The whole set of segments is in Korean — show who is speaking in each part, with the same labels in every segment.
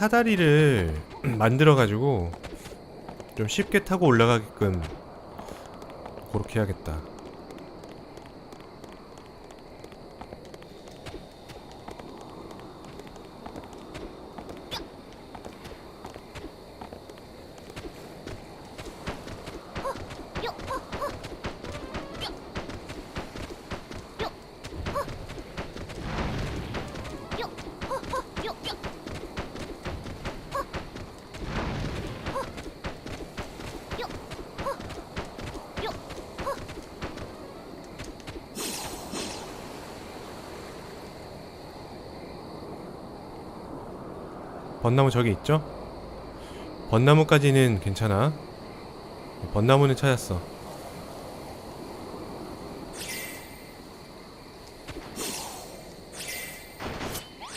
Speaker 1: 사다리를 만들어가지고 좀 쉽게 타고 올라가게끔 그렇게 해야겠다. 벚나무 저기 있죠? 벚나무까지는 괜찮아. 벚나무는 찾았어.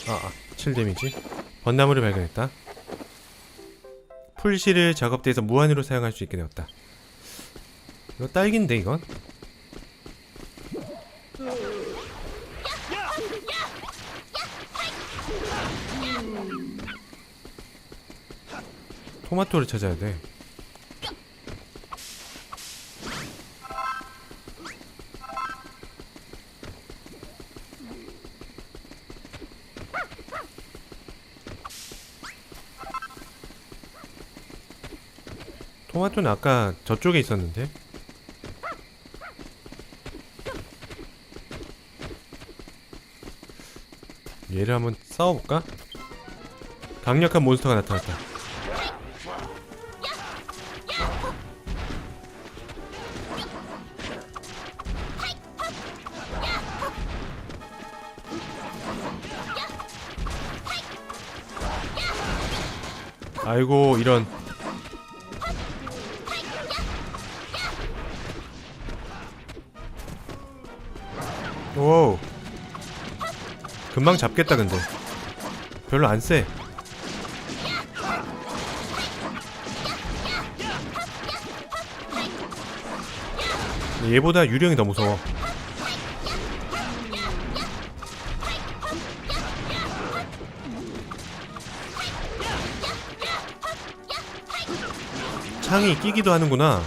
Speaker 1: 아, 아 7데미지. 벚나무를 발견했다. 풀실을 작업대에서 무한으로 사용할 수 있게 되었다. 이거 딸기인데 이건? 토마토를 찾아야 돼. 토마토는 아까 저쪽에 있었는데. 얘를 한번 싸워볼까? 강력한 몬스터가 나타났다. 아이고 이런. 오 금방 잡겠다 근데. 별로 안쎄 얘보다 유령이 더 무서워 창이 끼기도 하는구나.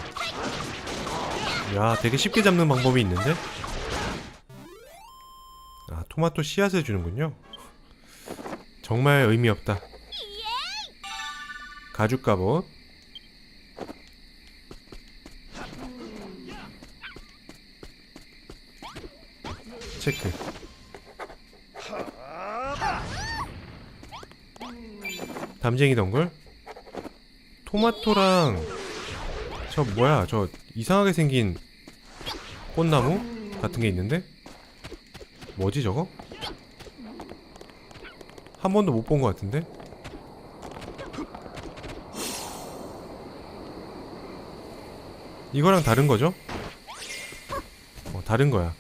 Speaker 1: 야, 되게 쉽게 잡는 방법이 있는데? 아, 토마토 씨앗을 주는군요. 정말 의미 없다. 가죽 갑옷. 체크. 담쟁이 덩굴. 토마토랑 저 뭐야 저 이상하게 생긴 꽃나무 같은 게 있는데 뭐지 저거? 한 번도 못 본 것 같은데? 이거랑 다른 거죠? 어, 다른 거야.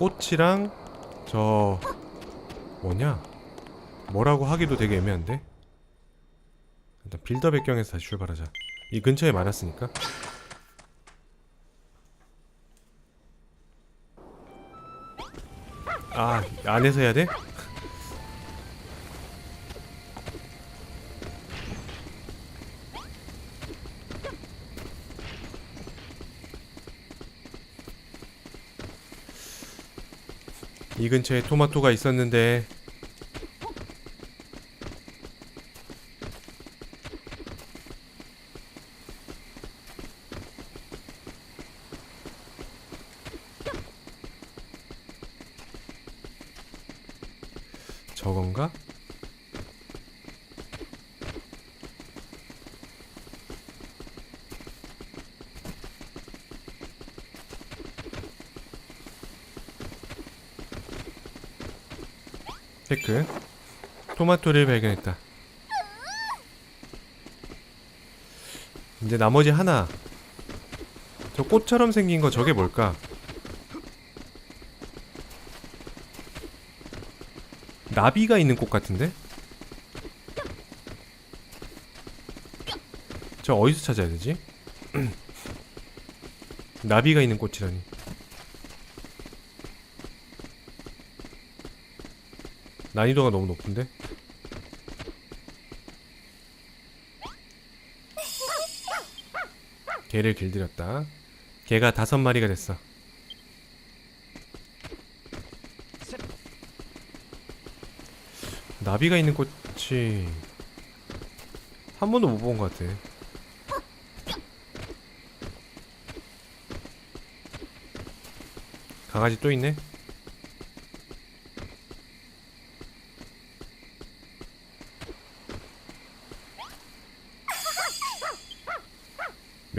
Speaker 1: 꽃이랑 저 뭐냐? 뭐라고 하기도 되게 애매한데. 일단 빌더 백경에서 다시 출발하자. 이 근처에 많았으니까. 아 안에서 해야 돼? 이 근처에 토마토가 있었는데 체크 토마토를 발견했다 이제 나머지 하나 저 꽃처럼 생긴 거 저게 뭘까? 나비가 있는 꽃 같은데? 저 어디서 찾아야 되지? 나비가 있는 꽃이라니 난이도가 너무 높은데? 개를 길들였다. 개가 다섯 마리가 됐어. 나비가 있는 꽃이 한 번도 못 본 것 같아. 강아지 또 있네.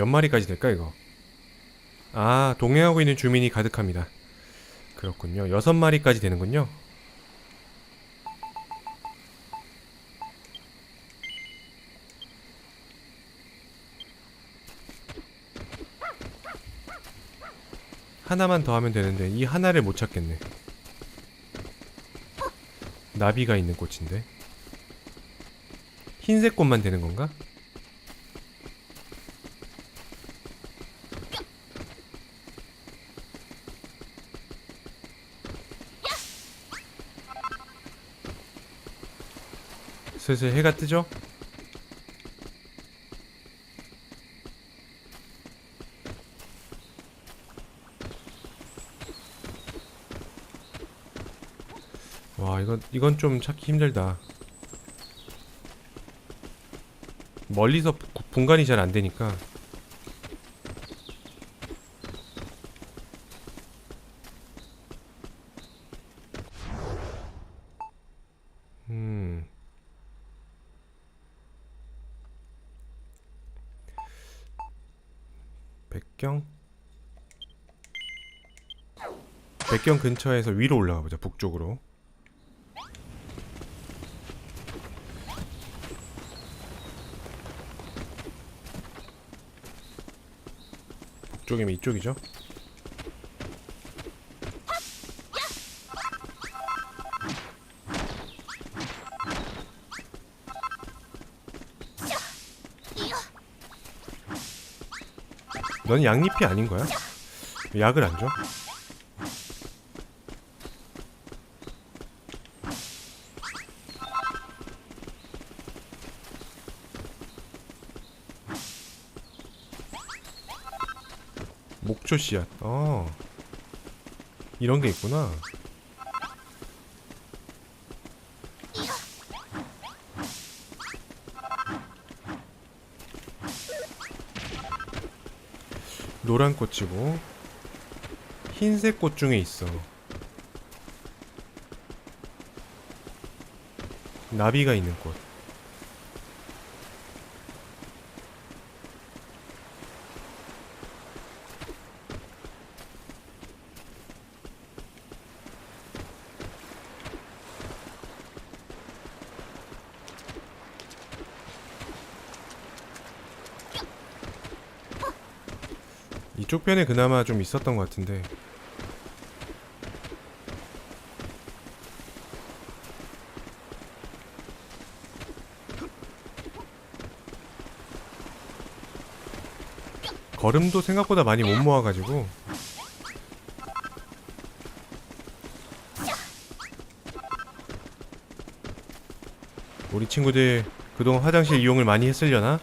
Speaker 1: 몇 마리까지 될까 이거? 아 동행하고 있는 주민이 가득합니다. 그렇군요. 여섯 마리까지 되는군요. 하나만 더 하면 되는데 이 하나를 못 찾겠네. 나비가 있는 꽃인데 흰색 꽃만 되는 건가? 슬슬 해가 뜨죠? 와 이건 이건 좀 찾기 힘들다. 멀리서 부- 분간이 잘 안 되니까. 음. 백경? 백경 근처에서 위로 올라가 보자. 북쪽으로. 북쪽이면 이쪽이죠? 넌 양잎이 아닌 거야? 왜 약을 안 줘? 목초 씨앗. 어. 이런 게 있구나. 노란 꽃이고 흰색 꽃 중에 있어. 나비가 있는 꽃. 이쪽 편에 그나마 좀 있었던 것 같은데 걸음도 생각보다 많이 못 모아가지고 우리 친구들 그동안 화장실 이용을 많이 했으려나?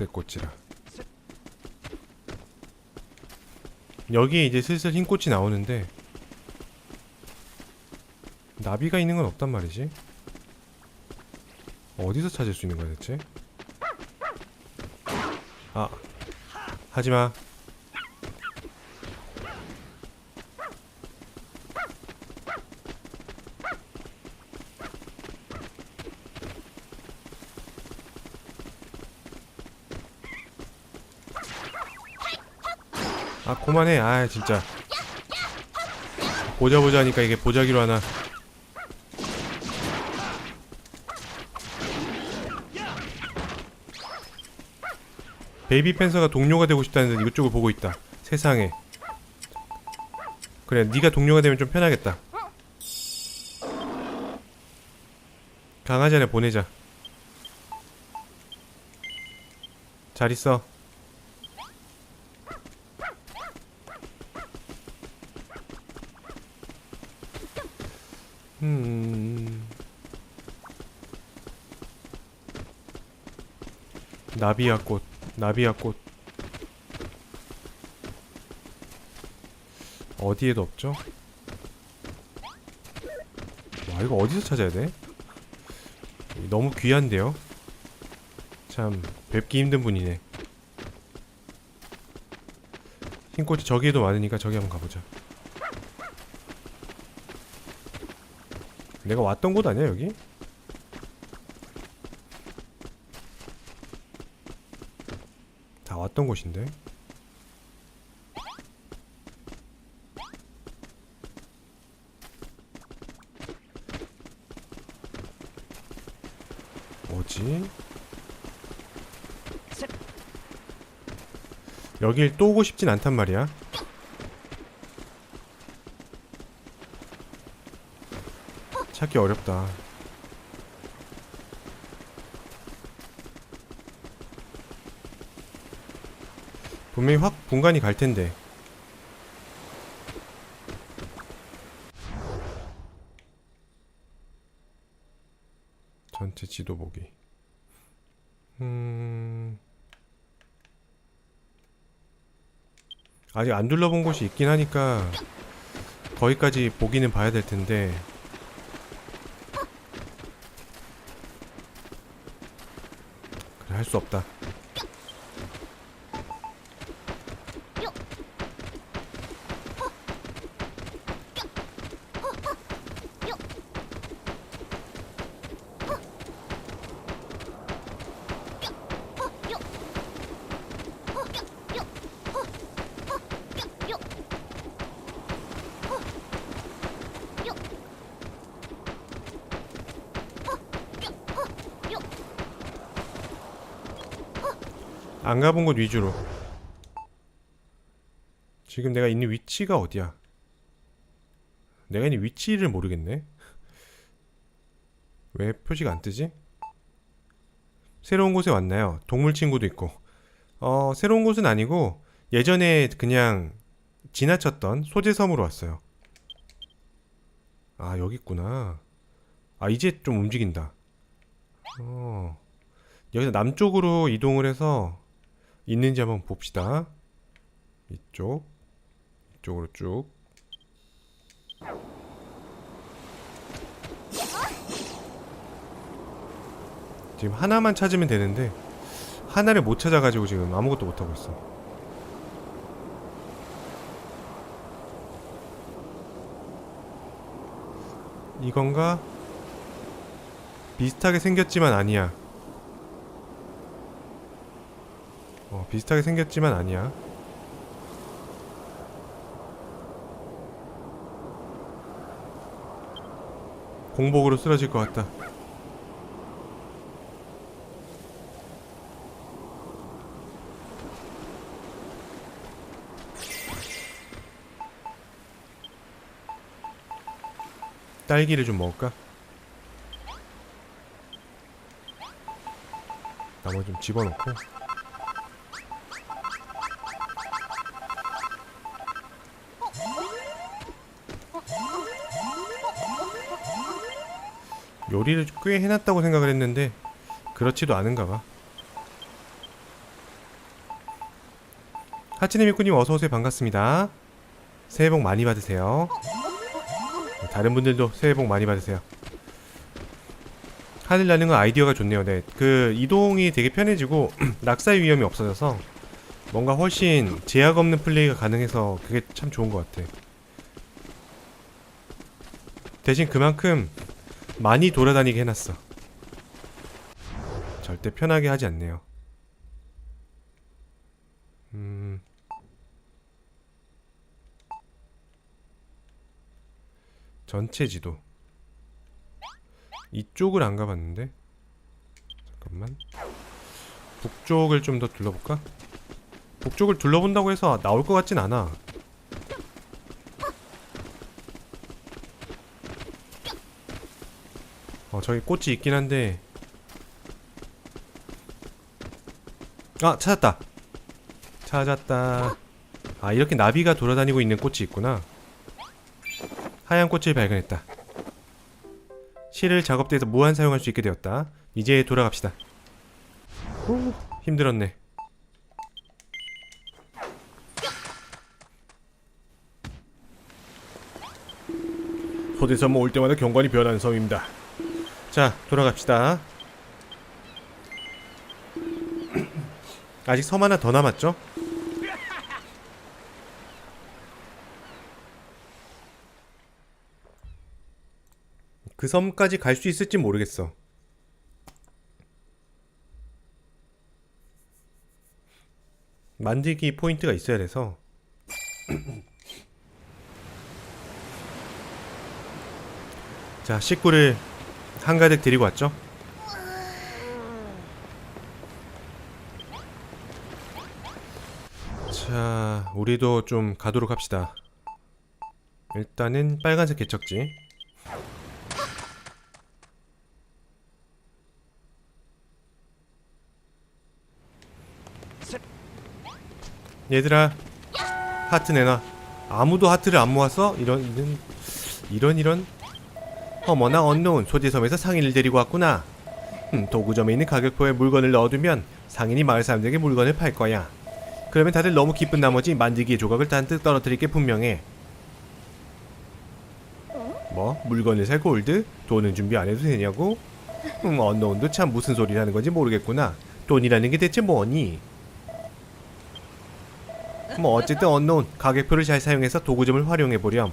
Speaker 1: 초록색 꽃이라. 여기에 이제 슬슬 흰 꽃이 나오는데 나비가 있는 건 없단 말이지. 어디서 찾을 수 있는 거야 대체? 아 하지마 아 그만해 아 진짜. 보자 보자 하니까 이게 보자기로 하나. 베이비 펜서가 동료가 되고 싶다는데 이쪽을 보고 있다. 세상에. 그래 네가 동료가 되면 좀 편하겠다. 강아지 하나 보내자. 잘 있어 음 나비야 꽃 나비야 꽃 어디에도 없죠? 와 이거 어디서 찾아야 돼? 너무 귀한데요? 참 뵙기 힘든 분이네 흰꽃이 저기에도 많으니까 저기 한번 가보자 내가 왔던 곳 아니야 여기? 다 왔던 곳인데 뭐지? 여길 또 오고 싶진 않단 말이야. 찾기 어렵다. 분명히 확 분간이 갈 텐데. 전체 지도 보기. 음. 아직 안 둘러본 곳이 있긴 하니까 거기까지 보기는 봐야 될 텐데. 그래 할 수 없다. 안 가본 곳 위주로. 지금 내가 있는 위치가 어디야? 내가 있는 위치를 모르겠네. 왜 표시가 안 뜨지? 새로운 곳에 왔나요? 동물 친구도 있고. 어, 새로운 곳은 아니고 예전에 그냥 지나쳤던 소재섬으로 왔어요. 아, 여기 있구나. 아, 이제 좀 움직인다. 어. 여기서 남쪽으로 이동을 해서 있는지 한번 봅시다. 이쪽, 이쪽으로 쭉. 지금 하나만 찾으면 되는데 하나를 못 찾아가지고 지금 아무것도 못 하고 있어. 이건가? 비슷하게 생겼지만 아니야. 비슷하게 생겼지만 아니야. 공복으로 쓰러질 것 같다. 딸기를 좀 먹을까? 나머지 좀 집어넣고 요리를 꽤 해놨다고 생각을 했는데 그렇지도 않은가 봐. 하치네 미꾸님 어서오세요 반갑습니다. 새해 복 많이 받으세요. 다른 분들도 새해 복 많이 받으세요. 하늘 나는 건 아이디어가 좋네요. 네, 그 이동이 되게 편해지고 낙사의 위험이 없어져서 뭔가 훨씬 제약 없는 플레이가 가능해서 그게 참 좋은 것 같아. 대신 그만큼 많이 돌아다니게 해놨어. 절대 편하게 하지 않네요. 음. 전체 지도. 이쪽을 안 가봤는데. 잠깐만. 북쪽을 좀 더 둘러볼까? 북쪽을 둘러본다고 해서 나올 것 같진 않아. 어 저기 꽃이 있긴 한데. 아 찾았다. 찾았다. 아 이렇게 나비가 돌아다니고 있는 꽃이 있구나. 하얀 꽃을 발견했다. 실을 작업대에서 무한 사용할 수 있게 되었다. 이제 돌아갑시다. 후, 힘들었네. 소대섬 올 때마다 경관이 변하는 섬입니다 자 돌아갑시다 아직 섬 하나 더 남았죠? 그 섬까지 갈 수 있을지 모르겠어. 만들기 포인트가 있어야 돼서. 자, 식구를 한가득 데리고 왔죠? 자, 우리도 좀 가도록 합시다. 일단은 빨간색 개척지. 얘들아, 하트 내놔. 아무도 하트를 안 모았어? 이런 이런 이런 이런. 어머나 언노운 소지섬에서 상인을 데리고 왔구나. 음, 도구점에 있는 가격표에 물건을 넣어두면 상인이 마을 사람들에게 물건을 팔 거야. 그러면 다들 너무 기쁜 나머지 만들기의 조각을 잔뜩 떨어뜨릴 게 분명해. 뭐? 물건을 살 골드? 돈은 준비 안 해도 되냐고? 음, 언노운도 참 무슨 소리를 하는 건지 모르겠구나. 돈이라는 게 대체 뭐니? 뭐 어쨌든 언노운 가격표를 잘 사용해서 도구점을 활용해 보렴.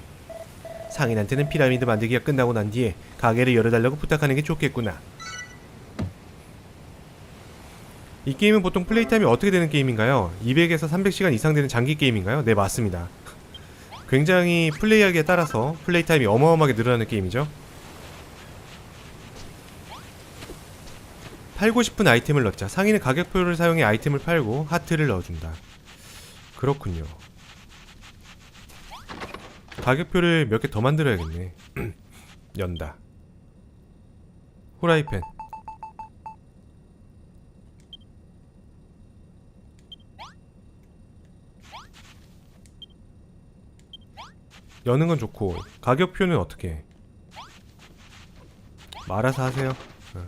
Speaker 1: 상인한테는 피라미드 만들기가 끝나고 난 뒤에 가게를 열어달라고 부탁하는 게 좋겠구나. 이 게임은 보통 플레이 타임이 어떻게 되는 게임인가요? 200에서 300시간 이상 되는 장기 게임인가요? 네, 맞습니다. 굉장히 플레이하기에 따라서 플레이 타임이 어마어마하게 늘어나는 게임이죠. 팔고 싶은 아이템을 넣자. 상인은 가격표를 사용해 아이템을 팔고 하트를 넣어준다. 그렇군요. 가격표를 몇 개 더 만들어야겠네. 연다. 후라이팬. 여는 건 좋고 가격표는 어떻게 해? 말아서 하세요. 어.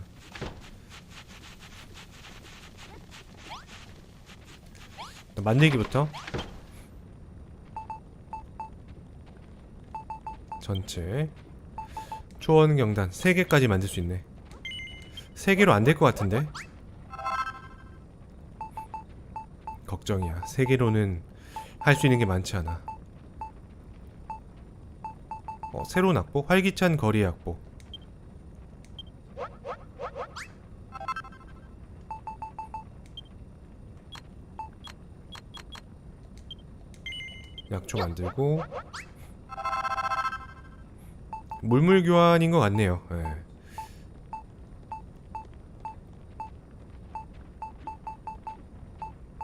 Speaker 1: 만들기부터 전체. 초원 경단 3개까지 만들 수 있네. 3개로 안 될 것 같은데? 걱정이야. 3개로는 할 수 있는 게 많지 않아. 어, 새로운 악보? 활기찬 거리의 악보. 약초 만들고 물물 교환인 것 같네요. 예.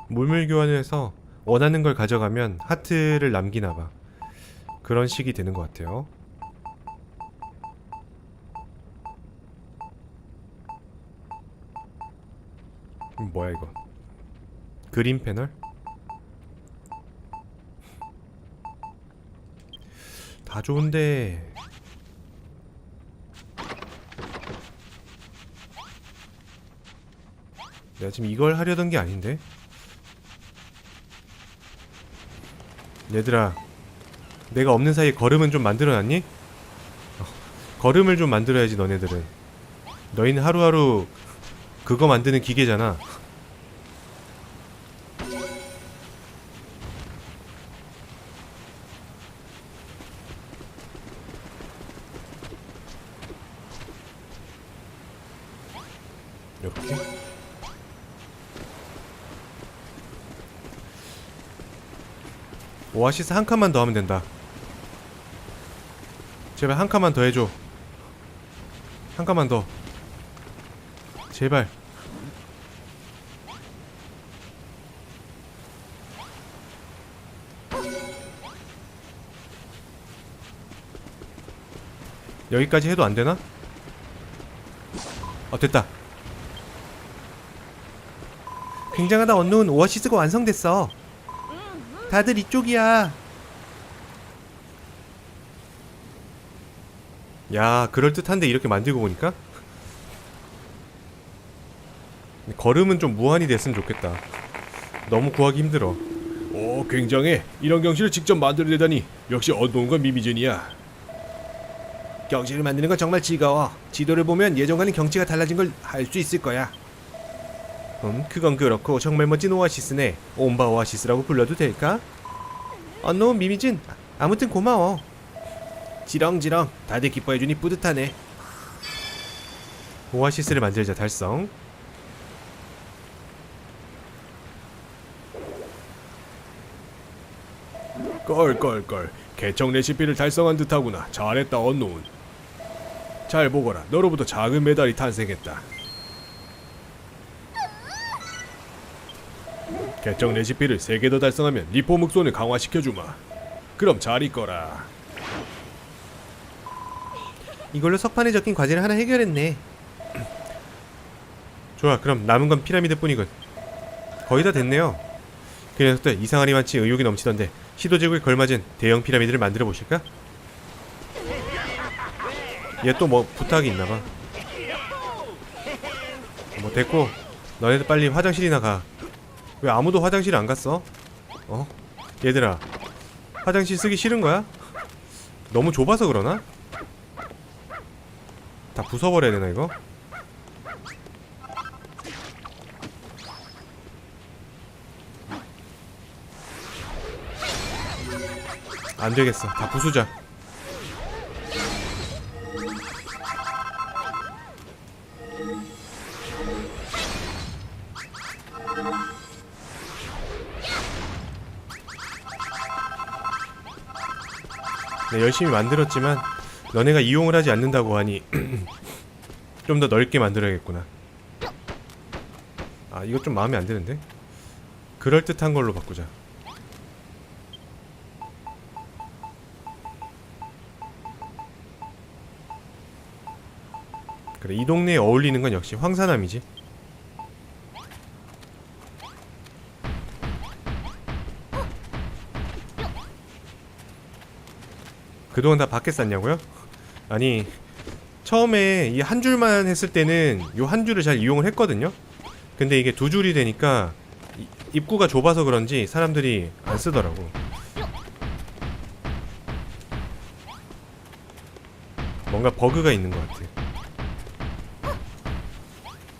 Speaker 1: 물물 교환을 해서 원하는 걸 가져가면 하트를 남기나 봐. 그런 식이 되는 것 같아요. 음, 뭐야 이거? 그림 패널? 다 좋은데 내가 지금 이걸 하려던 게 아닌데? 얘들아 내가 없는 사이에 걸음은 좀 만들어놨니? 어, 걸음을 좀 만들어야지 너네들은. 너희는 하루하루 그거 만드는 기계잖아. 이렇게 오아시스 한 칸만 더 하면 된다. 제발 한 칸만 더 해줘. 한 칸만 더. 제발. 여기까지 해도 안 되나? 어 됐다 굉장하다 언노운 오아시스가 완성됐어 다들 이쪽이야. 야 그럴듯한데 이렇게 만들고 보니까? 걸음은 좀 무한히 됐으면 좋겠다. 너무 구하기 힘들어.
Speaker 2: 오 굉장해. 이런 경치를 직접 만들어내다니 역시 언노운과 미미전이야.
Speaker 1: 경치를 만드는 건 정말 즐거워. 지도를 보면 예전과는 경치가 달라진 걸 알 수 있을 거야 음 그건 그렇고 정말 멋진 오아시스네. 옴바 오아시스라고 불러도 될까? 언노운 미미진. 아무튼 고마워. 지렁지렁. 다들 기뻐해주니 뿌듯하네. 오아시스를 만들자 달성.
Speaker 2: 껄껄껄. 개척 레시피를 달성한 듯하구나. 잘했다 언노운. 잘 보거라. 너로부터 작은 메달이 탄생했다 개척 레시피를 3개 더 달성하면 리포 묵손을 강화시켜주마 그럼 잘 있거라
Speaker 1: 이걸로 석판에 적힌 과제를 하나 해결했네. 좋아, 그럼 남은 건 피라미드뿐이군. 거의 다 됐네요. 그 녀석들 이상하리 많지 의욕이 넘치던데 시도 제국에 걸맞은 대형 피라미드를 만들어 보실까? 얘 또 뭐 부탁이 있나봐. 뭐 됐고, 너네들 빨리 화장실이나 가. 왜 아무도 화장실 안 갔어? 어? 얘들아, 화장실 쓰기 싫은 거야? 너무 좁아서 그러나? 다 부숴버려야 되나 이거? 안 되겠어. 다 부수자. 열심히 만들었지만 너네가 이용을 하지 않는다고 하니 좀 더 넓게 만들어야겠구나. 아 이거 좀 마음에 안 드는데? 그럴 듯한 걸로 바꾸자. 그래 이 동네에 어울리는 건 역시 황사남이지. 그동안 다 밖에 쌌냐고요? 아니 처음에 이 한 줄만 했을 때는 요 한 줄을 잘 이용을 했거든요. 근데 이게 두 줄이 되니까 이- 입구가 좁아서 그런지 사람들이 안 쓰더라고. 뭔가 버그가 있는 것 같아.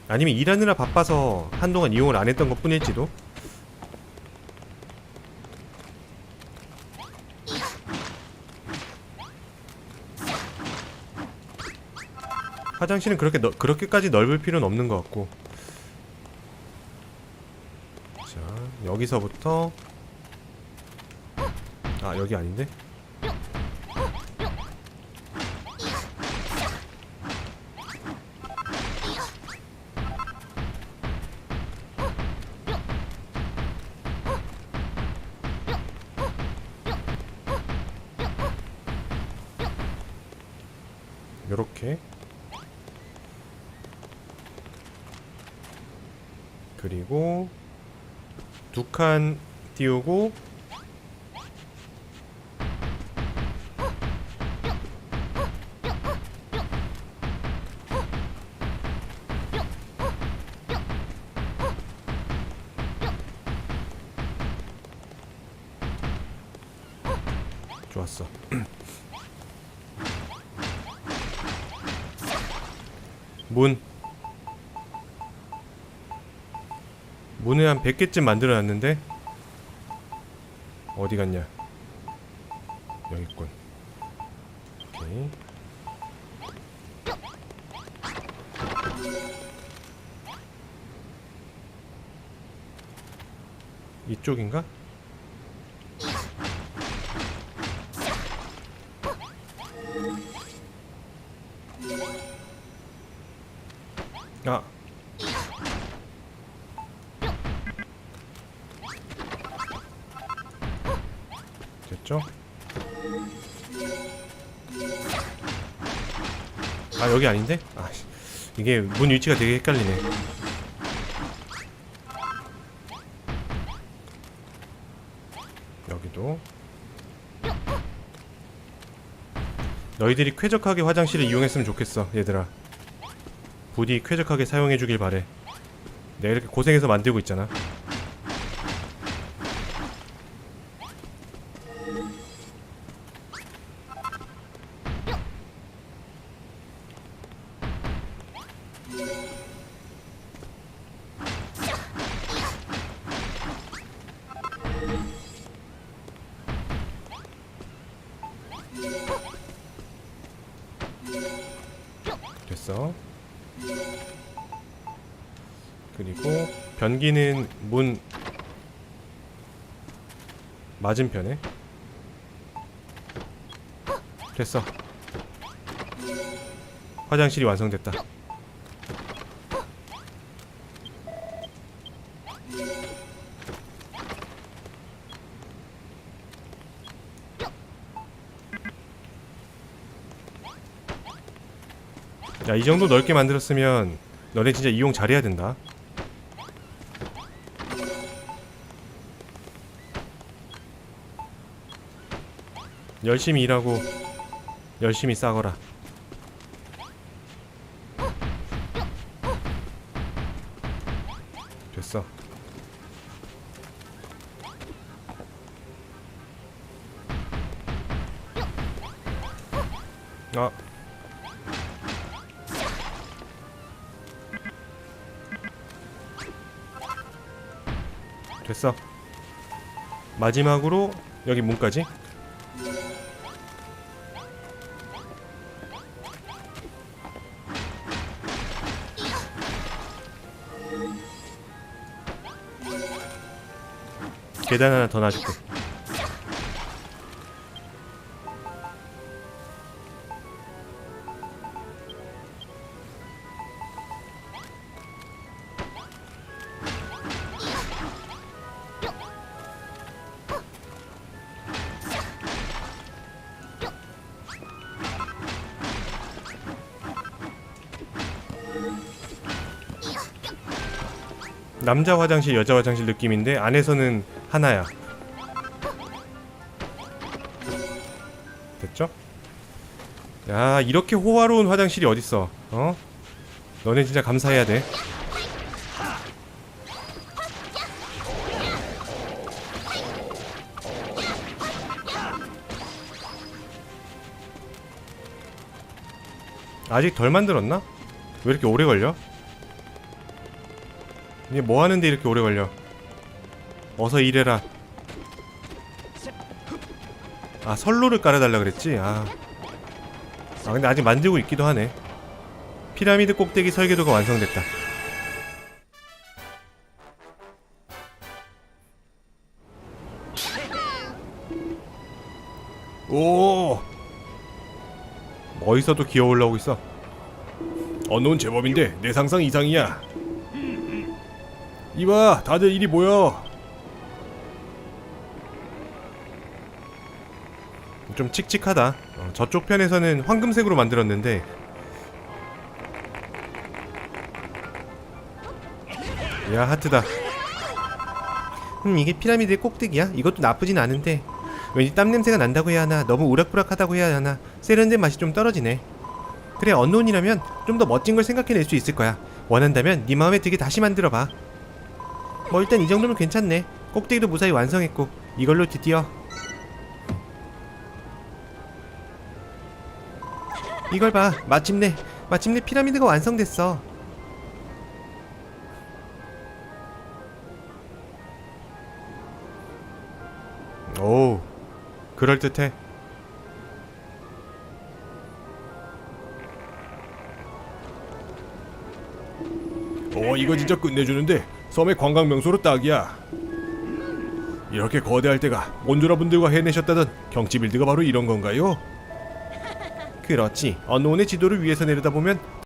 Speaker 1: 아니면 일하느라 바빠서 한동안 이용을 안 했던 것 뿐일지도. 화장실은 그렇게 너, 그렇게까지 넓을 필요는 없는 것 같고. 자, 여기서부터 아, 여기 아닌데? 두칸 띄우고 좋았어. 문 문을 한 100개쯤 만들어놨는데 어디 갔냐? 여기 있군. 오케이. 이쪽인가? 아 여기 아닌데? 아 씨. 이게 문 위치가 되게 헷갈리네. 여기도 너희들이 쾌적하게 화장실을 이용했으면 좋겠어, 얘들아. 부디 쾌적하게 사용해주길 바래. 내가 이렇게 고생해서 만들고 있잖아. 문 맞은편에 됐어. 화장실이 완성됐다. 야, 이 정도 넓게 만들었으면 너네 진짜 이용 잘해야 된다. 열심히 일하고 열심히 싸거라. 됐어. 아. 됐어. 마지막으로 여기 문까지. 계단 하나 더 놔줄게. 남자 화장실, 여자 화장실 느낌인데 안에서는 하나야. 됐죠? 야, 이렇게 호화로운 화장실이 어딨어? 어? 너네 진짜 감사해야 돼. 아직 덜 만들었나? 왜 이렇게 오래 걸려? 이게 뭐 하는데 이렇게 오래 걸려? 어서 일해라. 아 선로를 깔아달라 그랬지. 아. 아 근데 아직 만들고 있기도 하네. 피라미드 꼭대기 설계도가 완성됐다.
Speaker 2: 오,
Speaker 1: 어디서도 기어 올라오고 있어.
Speaker 2: 언노운 제법인데 내 상상 이상이야. 이봐, 다들 이리 모여.
Speaker 1: 좀 칙칙하다. 어, 저쪽 편에서는 황금색으로 만들었는데. 야 하트다. 음 이게 피라미드의 꼭대기야? 이것도 나쁘진 않은데 왠지 땀 냄새가 난다고 해야 하나 너무 우락부락하다고 해야 하나 세련된 맛이 좀 떨어지네. 그래 언노운이라면 좀 더 멋진 걸 생각해낼 수 있을 거야. 원한다면 네 마음에 들게 다시 만들어봐. 뭐 일단 이 정도면 괜찮네. 꼭대기도 무사히 완성했고 이걸로 드디어 이걸 봐 마침내 마침내 피라미드가 완성됐어 오 그럴 듯해
Speaker 2: 어, 이거 진짜 끝내주는데 섬의 관광 명소로 딱이야. 이렇게 거대할 때가 몬조라분들과 해내셨다던 경치 빌드가 바로 이런 건가요?
Speaker 1: 그렇지. 언노운의 지도를 위에서 내려다보면